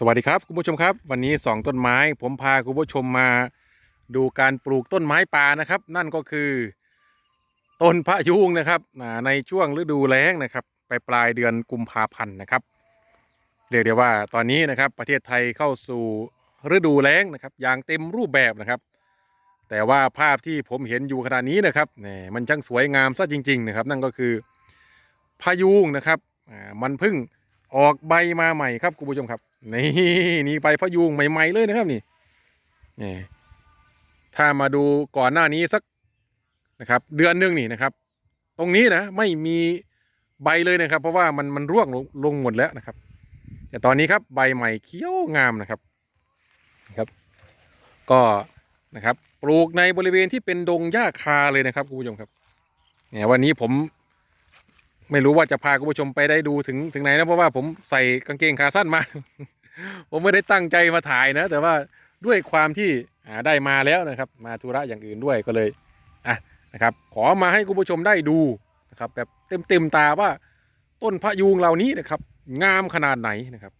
สวัสดีครับคุณผู้ชมครับ วันนี้สองต้นไม้ ผมพาคุณผู้ชมมาดูการปลูกต้นไม้ป่านะครับ นั่นก็คือต้นพะยุงนะครับในช่วงฤดูแล้งนะครับไปปลายเดือนกุมภาพันธ์นะครับเรียกได้ว่าตอนนี้นะครับประเทศไทยเข้าสู่ฤดูแล้งนะครับ อย่างเต็มรูปแบบนะครับ แต่ว่าภาพที่ผมเห็นอยู่ขณะนี้นะครับแหมมันช่างสวยงามซะจริง ๆ นะครับ นั่นก็คือพายุงนะครับมันเพิ่ง ออกใบมาใหม่ครับคุณผู้ชมครับ นี่นี่ใบพะยุงใหม่ ๆ เลยนะครับนี่นี่ถ้ามาดูก่อนหน้านี้สักนะครับ เดือนหนึงนี่นะครับ ตรงนี้นะไม่มีใบเลยนะครับ เพราะว่ามันมันร่วงลงลงหมดแล้วนะครับ แต่ตอนนี้ครับใบใหม่เขียวงามนะครับนะครับ ก็นะครับ ปลูกในบริเวณที่เป็นดงหญ้าคาเลยนะครับคุณผู้ชมครับเนี่ยวันนี้ผม ไม่รู้ว่าจะพาคุณผู้ชมไปได้ดูถึงถึงไหนนะเพราะว่าผมใส่กางเกงขาสั้นมา ผมไม่ได้ตั้งใจมาถ่ายนะ แต่ว่าด้วยความที่ได้มาแล้วนะครับ มาธุระอย่างอื่นด้วยก็เลยอะนะครับ ขอมาให้คุณผู้ชมได้ดูนะครับ แบบเต็มเต็มตาว่าต้นพะยูงเหล่านี้นะครับ งามขนาดไหนนะครับ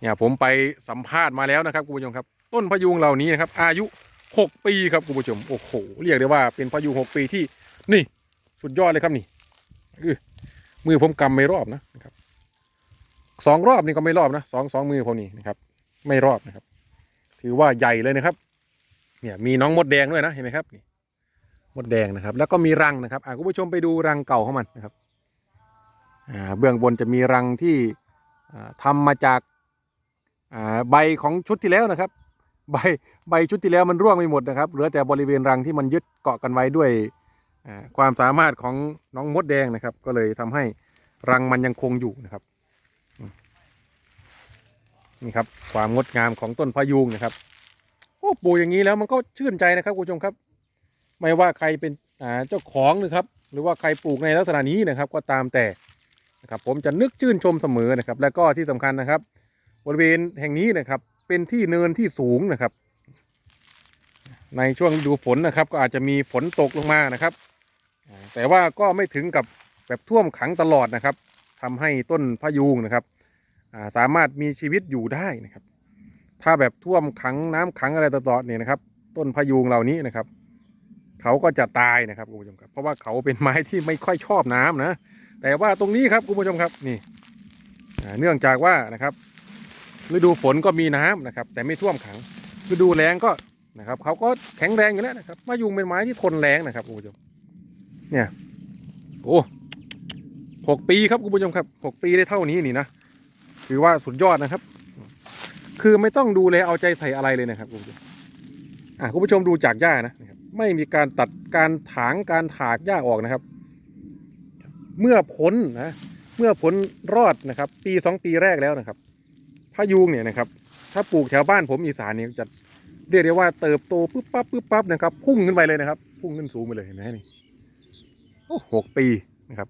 เนี่ยผมไปสัมภาษณ์มาแล้วนะครับคุณผู้ชมครับ ต้นพะยูงเหล่านี้นะครับ อายุหกปีครับคุณผู้ชมโอ้โหเรียกได้ว่าเป็นพะยูงหกปีที่นี่สุดยอดเลยครับนี่ มือผมกำไม่รอบนะครับสองรอบนี่ก็ไม่รอบนะสองสองมือผมนี่นะครับ ไม่รอบนะครับ ถือว่าใหญ่เลยนะครับ เนี่ยมีน้องมดแดงด้วยนะเห็นไหมครับนี่มดแดงนะครับ แล้วก็มีรังนะครับอ่าคุณผู้ชมไปดูรังเก่าของมันนะครับอ่าเบื้องบนจะมีรังที่อ่าทำมาจากอ่าใบของชุดที่แล้วนะครับ ใบใบชุดที่แล้วมันร่วงไปหมดนะครับ เหลือแต่บริเวณรังที่มันยึดเกาะกันไว้ด้วย ความสามารถของน้องมดแดงนะครับ ก็เลยทำให้รังมันยังคงอยู่นะครับนี่ครับ ความงดงามของต้นพะยูงนะครับโอ้ปลูกอย่างนี้แล้วมันก็ชื่นใจนะครับคุณผู้ชมครับ ไม่ว่าใครเป็นเจ้าของนะครับ หรือว่าใครปลูกในลักษณะนี้นะครับ ก็ตามแต่นะครับผมจะนึกชื่นชมเสมอนะครับ และก็ที่สำคัญนะครับ บริเวณแห่งนี้นะครับ เป็นที่เนินที่สูงนะครับ ในช่วงดูฝนนะครับ ก็อาจจะมีฝนตกลงมานะครับ แต่ว่าก็ไม่ถึงกับแบบท่วมขังตลอดนะครับทำให้ต้นพะยูงนะครับสามารถมีชีวิตอยู่ได้นะครับ ถ้าแบบท่วมขังน้ำขังอะไรตลอดเนี่ยนะครับ ต้นพะยูงเหล่านี้นะครับ เขาก็จะตายนะครับคุณผู้ชมครับเพราะว่าเขาเป็นไม้ที่ไม่ค่อยชอบน้ำนะ แต่ว่าตรงนี้ครับคุณผู้ชมครับนี่เนื่องจากว่านะครับฤดูฝนก็มีน้ำนะครับ แต่ไม่ท่วมขังฤดูแล้งก็นะครับเขาก็แข็งแรงอยู่แล้วนะครับมะยูงเป็นไม้ที่ทนแรงนะครับคุณผู้ชม เนี่ย โอ้หกปีครับคุณผู้ชมครับหกปีได้เท่านี้นี่นะถือว่าสุดยอดนะครับ คือไม่ต้องดูแลยเอาใจใส่อะไรเลยนะครับคุณผู้ชมอะคุณผู้ชมดูจากหญ้านะไม่มีการตัดการถางการถากหญ้าออกนะครับ เมื่อผลนะเมื่อผลรอดนะครับ ปีสองปีแรกแล้วนะครับพะยูงเนี่ยนะครับ ถ้าปลูกแถวบ้านผมอีสานเนี่ยจะเรียกได้ว่าเติบโตปุ๊บปั๊บปุ๊บปั๊บนะครับ พุ่งขึ้นไปเลยนะครับ พุ่งขึ้นสูงไปเลยเห็นไหมนี่ หกปีนะครับ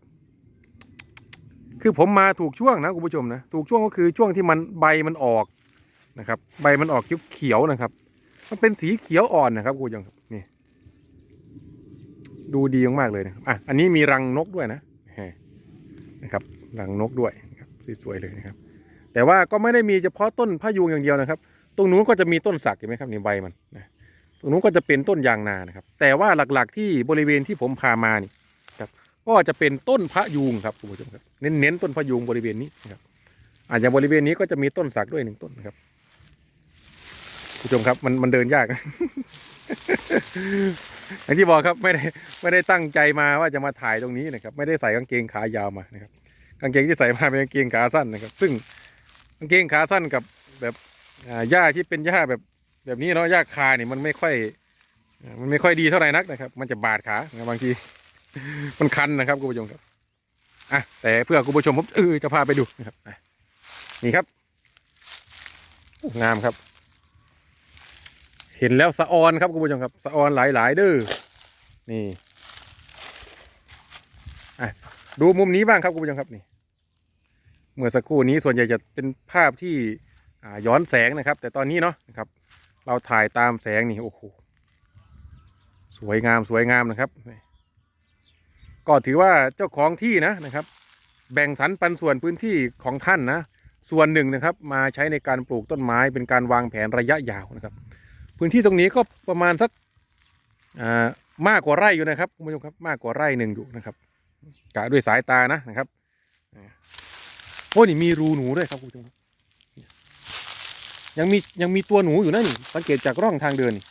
คือผมมาถูกช่วงนะคุณผู้ชมนะถูกช่วงก็คือช่วงที่มันใบมันออกนะครับ ใบมันออกเขียวๆนะครับ มันเป็นสีเขียวอ่อนนะครับคุณผู้ชมนี่ดูดีมากๆเลยนะครับอะอันนี้มีรังนกด้วยนะนะครับรังนกด้วยสวยๆเลยนะครับ แต่ว่าก็ไม่ได้มีเฉพาะต้นพะยูงอย่างเดียวนะครับ ตรงนู้นก็จะมีต้นสักเห็นไหมครับนี่ใบมันนะตรงนู้นก็จะเป็นต้นยางนานะครับ แต่ว่าหลักๆที่บริเวณที่ผมพามานี่ ก็จะเป็นต้นพระยูงครับคุณผู้ชมครับเน้นๆต้นพระยูงบริเวณนี้นะครับอาจจะบริเวณนี้ก็จะมีต้นสักด้วยหนึ่งต้นนะครับคุณผู้ชมครับมันมันเดินยากอย่างที่บอกครับไม่ได้ไม่ได้ตั้งใจมาว่าจะมาถ่ายตรงนี้นะครับ ไม่ได้ใส่กางเกงขายาวมานะครับกางเกงที่ใส่มาเป็นกางเกงขาสั้นนะครับ ซึ่งกางเกงขาสั้นกับแบบหญ้าที่เป็นหญ้าแบบแบบนี้เนาะหญ้าคาเนี่ยมันไม่ค่อย มันไม่ค่อยดีเท่าไหร่นักนะครับ มันจะบาดขาบางที มันคันนะครับคุณผู้ชมครับอะแต่เพื่อคุณผู้ชมผมเออจะพาไปดูนะครับนี่ครับงามครับ เห็นแล้วสะออนครับคุณผู้ชมครับ สะออนหลายๆเด้อนี่อะดูมุมนี้บ้างครับคุณผู้ชมครับนี่ เมื่อสักครู่นี้ส่วนใหญ่จะเป็นภาพที่อ่าย้อนแสงนะครับ แต่ตอนนี้เนาะนะครับ เราถ่ายตามแสงนี่โอ้โหสวยงามสวยงามนะครับนี่ ก็ถือว่าเจ้าของที่นะนะครับ แบ่งสรรปันส่วนพื้นที่ของท่านนะส่วนหนึ่งนะครับ มาใช้ในการปลูกต้นไม้เป็นการวางแผนระยะยาวนะครับ พื้นที่ตรงนี้ก็ประมาณสักอ่ามากกว่าไร่อยู่นะครับคุณผู้ชมครับมากกว่าไร่หนึ่งอยู่นะครับกะด้วยสายตานะนะครับอ่าโอ้นี่มีรูหนูด้วยครับคุณผู้ชมยังมียังมีตัวหนูอยู่นะนี่สังเกตจากร่องทางเดินนี่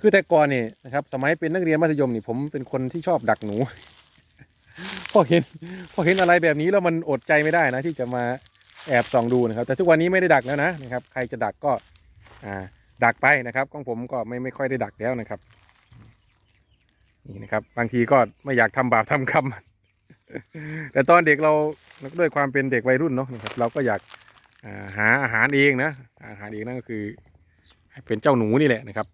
คือแต่ก่อนเนี่ยนะครับ สมัยเป็นนักเรียนมัธยมนี่ผมเป็นคนที่ชอบดักหนู พอเห็น พอเห็นอะไรแบบนี้แล้วมันอดใจไม่ได้นะที่จะมาแอบส่องดูนะครับ แต่ทุกวันนี้ไม่ได้ดักแล้วนะนะครับ ใครจะดักก็อ่าดักไปนะครับของผมก็ไม่ไม่ค่อยได้ดักแล้วนะครับ นี่นะครับ บางทีก็ไม่อยากทำบาปทำกรรมแต่ตอนเด็กเราด้วยความเป็นเด็กวัยรุ่นเนาะนะครับ เราก็อยากหาอาหารเองนะอาหารเองนั่นก็คือ เป็นเจ้าหนูนี่แหละนะครับ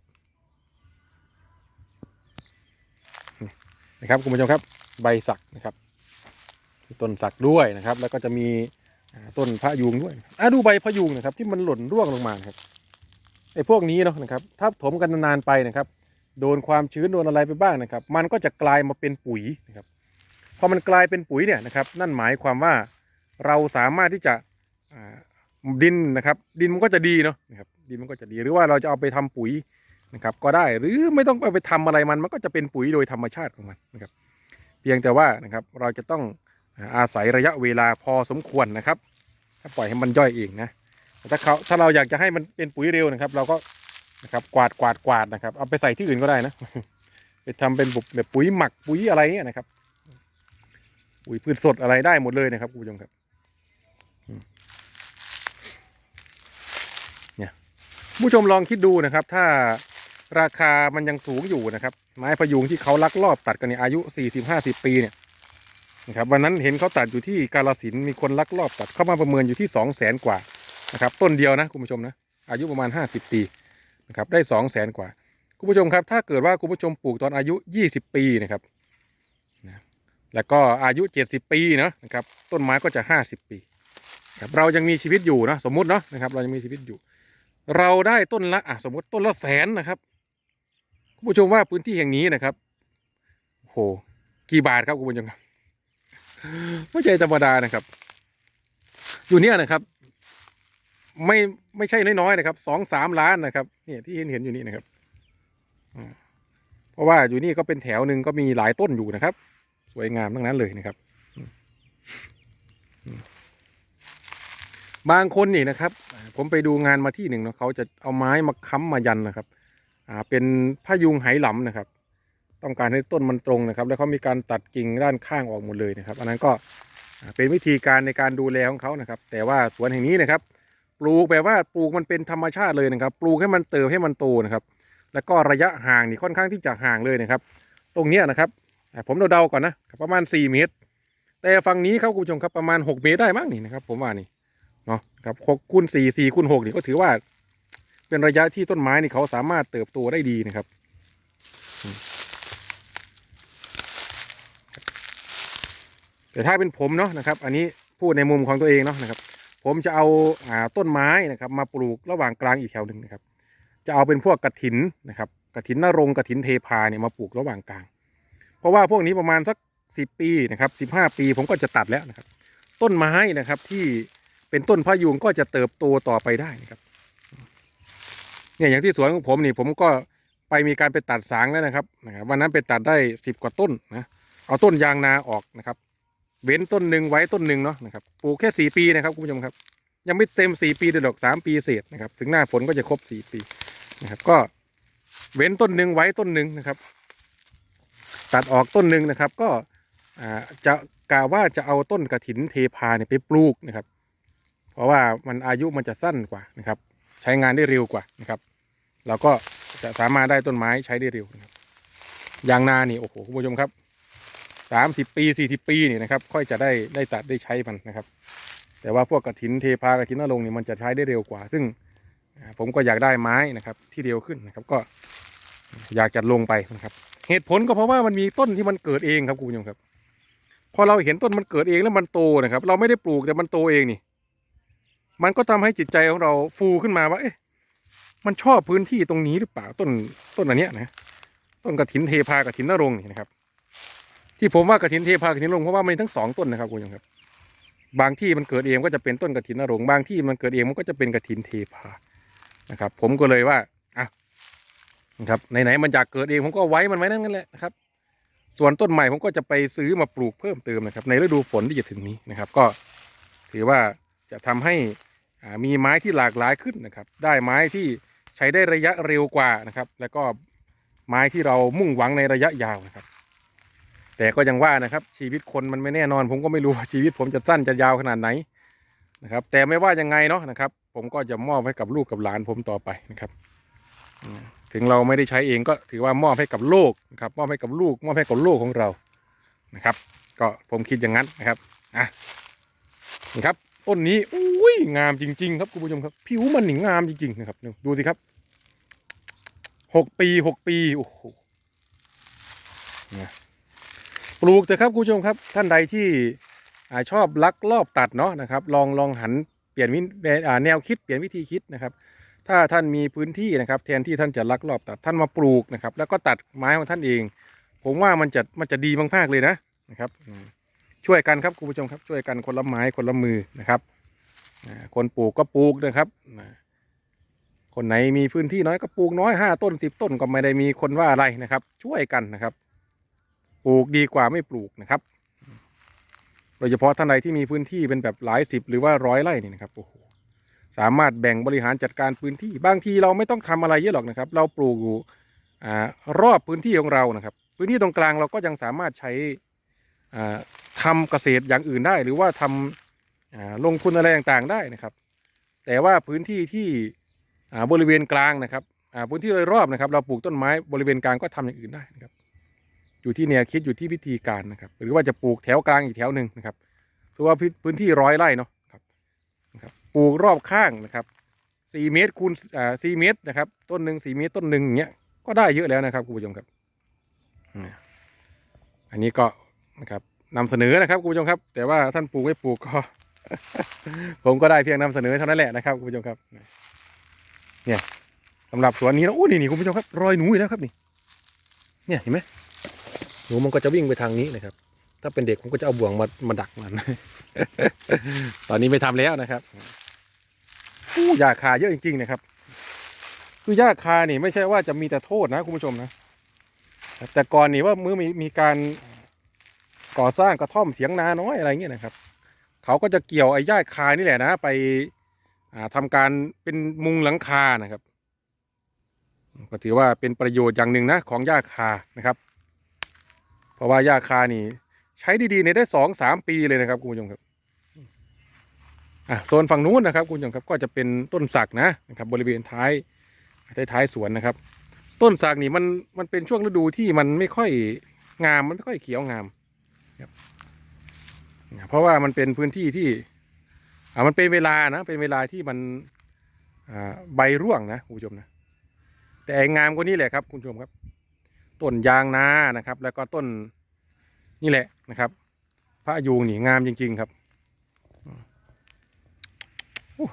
นะครับคุณผู้ชมครับใบสักนะครับต้นสักด้วยนะครับ แล้วก็จะมีต้นพะยูงด้วยอะดูใบพะยูงนะครับ ที่มันหล่นร่วงลงมาครับไอ้พวกนี้เนาะนะครับ ถ้าถมกันนานๆไปนะครับ โดนความชื้นโดนอะไรไปบ้างนะครับ มันก็จะกลายมาเป็นปุ๋ยนะครับพอมันกลายเป็นปุ๋ยเนี่ยนะครับ นั่นหมายความว่าเราสามารถที่จะดินนะครับ ดินมันก็จะดีเนาะนะครับดินมันก็จะดีหรือว่าเราจะเอาไปทำปุ๋ย นะครับ ก็ได้หรือไม่ต้องเอาไปทำอะไรมันมันก็จะเป็นปุ๋ยโดยธรรมชาติของมันนะครับ เพียงแต่ว่านะครับเราจะต้องอาศัยระยะเวลาพอสมควรนะครับ ถ้าปล่อยให้มันย่อยเองนะถ้าเขาถ้าเราอยากจะให้มันเป็นปุ๋ยเร็วนะครับ เราก็นะครับกวาดกวาดกวาดนะครับ เอาไปใส่ที่อื่นก็ได้นะไปทำเป็นแบบปุ๋ยหมักปุ๋ยอะไรเงี้ยนะครับปุ๋ยพืชสดอะไรได้หมดเลยนะครับคุณผู้ชมครับเนี่ยผู้ชมลองคิดดูนะครับ ถ้า ราคามันยังสูงอยู่นะครับ ไม้พยุงที่เขาลักลอบตัดกันเนี่ยอายุสี่สิบห้าสิบปีเนี่ยนะครับวันนั้นเห็นเขาตัดอยู่ที่กาลสินมีคนลักลอบตัดเข้ามาประเมินอยู่ที่สองแสนกว่านะครับต้นเดียวนะคุณผู้ชมนะอายุประมาณห้าสิบปีนะครับได้สองแสนกว่า คุณผู้ชมครับ ถ้าเกิดว่าคุณผู้ชมปลูกตอนอายุยี่สิบปีนะครับแล้วก็อายุเจ็ดสิบปีเนาะนะครับต้นไม้ก็จะห้าสิบปีครับเรายังมีชีวิตอยู่นะสมมุติเนาะนะครับเรายังมีชีวิตอยู่ เราได้ต้นละอะสมมติต้นละแสนนะครับ ผู้ชมว่าพื้นที่แห่งนี้นะครับโหกี่บาทครับคุณผู้ชมครับไม่ใช่ธรรมดานะครับ อยู่เนี่ยนะครับ ไม่ไม่ใช่น้อยๆนะครับสองสามล้านนะครับ เนี่ยที่เห็นเห็นอยู่นี่นะครับเพราะว่าอยู่นี่ก็เป็นแถวหนึ่งก็มีหลายต้นอยู่นะครับ สวยงามทั้งนั้นเลยนะครับ บางคนนี่นะครับ ผมไปดูงานมาที่หนึ่งเนาะเขาจะเอาไม้มาค้ำมายันนะครับ อ่าเป็นพยุงไหหลำนะครับ ต้องการให้ต้นมันตรงนะครับ แล้วเขามีการตัดกิ่งด้านข้างออกหมดเลยนะครับ อันนั้นก็เป็นวิธีการในการดูแลของเขานะครับ แต่ว่าสวนแห่งนี้นะครับ ปลูกแบบว่าปลูกมันเป็นธรรมชาติเลยนะครับ ปลูกให้มันเติบให้มันโตนะครับ แล้วก็ระยะห่างนี่ค่อนข้างที่จะห่างเลยนะครับ ตรงเนี้ยนะครับผมเดาๆก่อนนะประมาณ 4 เมตร แต่ฝั่งนี้ครับคุณผู้ชมครับประมาณ 6 เมตรได้มั้งนี่นะครับ ผมว่านี่เนาะครับหกคูณสี่สี่คูณหกนี่ก็ถือว่า เป็นระยะที่ต้นไม้นี่เขาสามารถเติบโตได้ดีนะครับ แต่ถ้าเป็นผมเนาะนะครับ อันนี้พูดในมุมของตัวเองเนาะนะครับ ผมจะเอาอ่าต้นไม้นะครับ มาปลูกระหว่างกลางอีกแถวหนึ่งนะครับ จะเอาเป็นพวกกระถินนะครับกระถินนรงกระถินเทพาเนี่ยมาปลูกระหว่างกลาง เพราะว่าพวกนี้ประมาณสักสิบปีนะครับสิบห้าปีผมก็จะตัดแล้วนะครับ ต้นไม้นะครับที่เป็นต้นพะยุงก็จะเติบโตต่อไปได้นะครับ เนี่ยอย่างที่สวนของผมนี่ผมก็ไปมีการไปตัดสางแล้วนะครับนะครับ วันนั้นไปตัดได้สิบกว่าต้นนะเอาต้นยางนาออกนะครับ เว้นต้นหนึ่งไว้ต้นหนึ่งเนาะนะครับปลูกแค่สี่ปีนะครับคุณผู้ชมครับ ยังไม่เต็มสี่ปีเลยดอกสามปีเศษนะครับ ถึงหน้าฝนก็จะครบสี่ปีนะครับ ก็เว้นต้นหนึ่งไว้ต้นหนึ่งนะครับ ตัดออกต้นหนึ่งนะครับ ก็จะกล่าว่าจะเอาต้นกระถินเทพาเนี่ยไปปลูกนะครับ เพราะว่ามันอายุมันจะสั้นกว่านะครับ ช้งานได้เร็วกว่านะครับ เราก็จะสามารถได้ต้นไม้ใช้ได้เร็วนะครับยางนานี่โอ้โหคุณผู้ชมครับสามสิบปีสี่สิบปีนี่นะครับ ค่อยจะได้ได้ตัดได้ใช้มันนะครับ แต่ว่าพวกกระถินเทพากระถินนรงนี่มันจะใช้ได้เร็วกว่า ซึ่งผมก็อยากได้ไม้นะครับที่เร็วขึ้นนะครับก็อยากจะลงไปนะครับ เหตุผลก็เพราะว่ามันมีต้นที่มันเกิดเองครับคุณผู้ชมครับ พอเราเห็นต้นมันเกิดเองแล้วมันโตนะครับ เราไม่ได้ปลูกแต่มันโตเองนี่ มันก็ทำให้จิตใจของเราฟูขึ้นมาว่าเอ๊ะมันชอบพื้นที่ตรงนี้หรือเปล่าต้นต้นอันเนี้ยนะต้นกระถินเทพากระถินนรงค์นี่นะครับ ที่ผมว่ากระถินเทพากระถินนรงค์เพราะว่ามันทั้งสองต้นนะครับคุณผู้ชมครับ บางที่มันเกิดเองก็จะเป็นต้นกระถินนรงค์บางที่มันเกิดเองมันก็จะเป็นกระถินเทพานะครับ ผมก็เลยว่าอะนะครับไหนๆมันอยากเกิดเองผมก็ไว้มันไว้นั่นแหละนะครับ ส่วนต้นใหม่ผมก็จะไปซื้อมาปลูกเพิ่มเติมนะครับ ในฤดูฝนที่จะถึงนี้นะครับ ก็ถือว่าจะทำให้ มีไม้ที่หลากหลายขึ้นนะครับ ได้ไม้ที่ใช้ได้ระยะเร็วกว่านะครับ แล้วก็ไม้ที่เรามุ่งหวังในระยะยาวนะครับ แต่ก็ยังว่านะครับ ชีวิตคนมันไม่แน่นอน ผมก็ไม่รู้ว่าชีวิตผมจะสั้นจะยาวขนาดไหนนะครับ แต่ไม่ว่ายังไงเนาะนะครับ ผมก็จะมอบให้กับลูกกับหลานผมต่อไปนะครับ ถึงเราไม่ได้ใช้เองก็ถือว่ามอบให้กับโลกนะครับ มอบให้กับลูก มอบให้กับโลกของเรานะครับ ก็ผมคิดอย่างนั้นนะครับอะนี่ครับ ต้นนี้อุ้ยงามจริง ๆ ครับคุณผู้ชมครับ ผิวมันหนิงงามจริงๆนะครับดูสิครับหกปีหกปีโอ้โหปลูกเถอะครับคุณผู้ชมครับ ท่านใดที่อชอบลักลอบตัดเนาะนะครับ ลองลองหันเปลี่ยนวิแนวคิดเปลี่ยนวิธีคิดนะครับ ถ้าท่านมีพื้นที่นะครับ แทนที่ท่านจะลักลอบตัดท่านมาปลูกนะครับ แล้วก็ตัดไม้ของท่านเอง ผมว่ามันจะมันจะดีมากๆเลยนะนะครับอืม ช่วยกันครับคุณผู้ชมครับช่วยกันคนละไม้คนละมือนะครับคนปลูกก็ปลูกนะครับคนไหนมีพื้นที่น้อยก็ปลูกน้อยห้าต้นสิบต้นก็ไม่ได้มีคนว่าอะไรนะครับ ช่วยกันนะครับ ปลูกดีกว่าไม่ปลูกนะครับโดยเฉพาะท่านใดที่มีพื้นที่เป็นแบบหลายสิบหรือว่าร้อยไร่นี่นะครับโอ้โหสามารถแบ่งบริหารจัดการพื้นที่ บางทีเราไม่ต้องทำอะไรเยอะหรอกนะครับ เราปลูกอยู่ารอบพื้นที่ของเรานะครับ พื้นที่ตรงกลางเราก็ยังสามารถใช้ อ่าทำเกษตรอย่างอื่นได้ หรือว่าทำอ่าลงทุนอะไรต่างๆได้นะครับ แต่ว่าพื้นที่ที่บริเวณกลางนะครับพื้นที่โดยรอบนะครับ เราปลูกต้นไม้บริเวณกลางก็ทำอย่างอื่นได้นะครับ อยู่ที่แนวคิดอยู่ที่วิธีการนะครับ หรือว่าจะปลูกแถวกลางอีกแถวหนึ่งนะครับถือว่าพื้นที่ร้อยไร่เนาะครับนะครับปลูกรอบข้างนะครับสี่เมตรคูณอ่าสี่เมตรนะครับ ต้นหนึ่งสี่เมตรต้นหนึ่งอย่างเงี้ยก็ได้เยอะแล้วนะครับคุณผู้ชมครับ อันนี้ก็นะครับ นำเสนอนะครับคุณผู้ชมครับ แต่ว่าท่านปลูกไม่ปลูกก็ ผมก็ได้เพียงนำเสนอเท่านั้นแหละนะครับคุณผู้ชมครับ เนี่ยสำหรับสวนนี้นะโอ้นี่นี่คุณผู้ชมครับ รอยหนูอีกแล้วครับนี่ เนี่ยเห็นไหมหนูมันก็จะวิ่งไปทางนี้นะครับ ถ้าเป็นเด็กผมก็จะเอาบ่วงมามาดักมัน ตอนนี้ไม่ทำแล้วนะครับอู้ยาคาเยอะจริง ๆ นะครับ คือยาคานี่ไม่ใช่ว่าจะมีแต่โทษนะคุณผู้ชมนะแต่ก่อนนี่ว่าเมื่อมีมีการ ก่อสร้างกระท่อมเถียงนาน้อยอะไรเงี้ยนะครับ เขาก็จะเกี่ยวไอ้หญ้าคานี่แหละนะ ไปอ่าทำการเป็นมุงหลังคานะครับ ก็ถือว่าเป็นประโยชน์อย่างหนึ่งนะของหญ้าคานะครับ เพราะว่าหญ้าคานี่ ใช้ดีๆในได้สองสามปีเลยนะครับคุณผู้ชมครับอะโซนฝั่งนู้นนะครับคุณผู้ชมครับก็จะเป็นต้นสักนะนะครับ บริเวณท้ายท้ายท้ายสวนนะครับ ต้นสักนี่มันมันเป็นช่วงฤดูที่มันไม่ค่อยงามมันไม่ค่อยเขียวงาม ครับเพราะว่ามันเป็นพื้นที่ที่อ่ามันเป็นเวลานะ เป็นเวลาที่มันอ่าใบร่วงนะคุณผู้ชมนะ แต่งามกว่านี้แหละครับ คุณผู้ชมครับ ต้นยางนานะครับ แล้วก็ต้นนี่แหละนะครับ พระยูงนี่งามจริง ๆ ครับ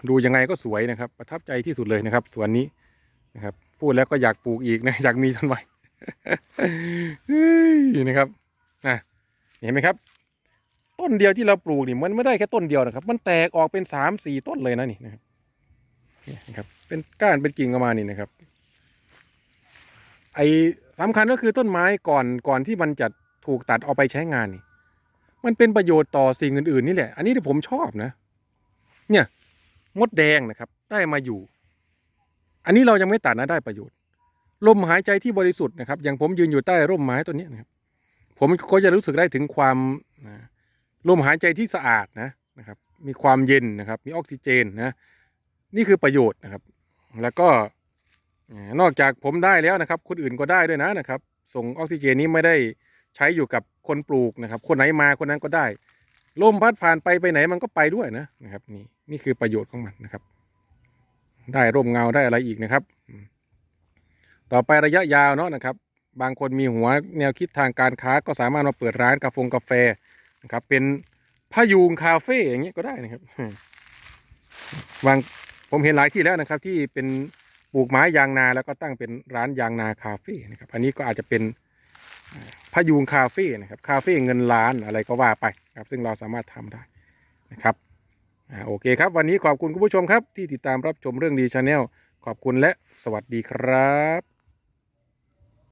ดูยังไงก็สวยนะครับ ประทับใจที่สุดเลยนะครับสวนนี้นะครับ พูดแล้วก็อยากปลูกอีกนะ อยากมีต้นไม้นะครับนะ เห็นไหมครับ ต้นเดียวที่เราปลูกนี่มันไม่ได้แค่ต้นเดียวนะครับ มันแตกออกเป็นสามสี่ต้นเลยนะนี่นะครับนี่นะครับ เป็นก้านเป็นกิ่งออกมานี่นะครับ ไอ้สำคัญก็คือต้นไม้ก่อนก่อนที่มันจะถูกตัดเอาไปใช้งานนี่ มันเป็นประโยชน์ต่อสิ่งอื่นๆนี่แหละ อันนี้ที่ผมชอบนะ เนี่ยมดแดงนะครับ ได้มาอยู่ อันนี้เรายังไม่ตัดนะได้ประโยชน์ลมหายใจที่บริสุทธิ์นะครับ อย่างผมยืนอยู่ใต้ร่มไม้ต้นนี้นะครับ ผมก็จะรู้สึกได้ถึงความนะลมหายใจที่สะอาดนะนะครับ มีความเย็นนะครับ มีออกซิเจนนะ นี่คือประโยชน์นะครับ แล้วก็นอกจากผมได้แล้วนะครับ คนอื่นก็ได้ด้วยนะนะครับ ส่งออกซิเจนนี้ไม่ได้ใช้อยู่กับคนปลูกนะครับ คนไหนมาคนนั้นก็ได้ลมพัดผ่านไปไปไหนมันก็ไปด้วยนะนะครับ นี่นี่คือประโยชน์ของมันนะครับ ได้ร่มเงาได้อะไรอีกนะครับ ต่อไประยะยาวเนาะนะครับ บางคนมีหัวแนวคิดทางการค้าก็สามารถมาเปิดร้านกาแฟกาแฟนะครับ เป็นพายุงคาเฟ่อย่างเงี้ยก็ได้นะครับบางผมเห็นหลายที่แล้วนะครับ ที่เป็นปลูกไม้ยางนาแล้วก็ตั้งเป็นร้านยางนาคาเฟ่นะครับ อันนี้ก็อาจจะเป็นพายุงคาเฟ่นะครับคาเฟ่เงินล้านอะไรก็ว่าไปครับ ซึ่งเราสามารถทำได้นะครับโอเคครับ วันนี้ขอบคุณคุณผู้ชมครับที่ติดตามรับชมเรื่องดีชาแนลขอบคุณและสวัสดีครับ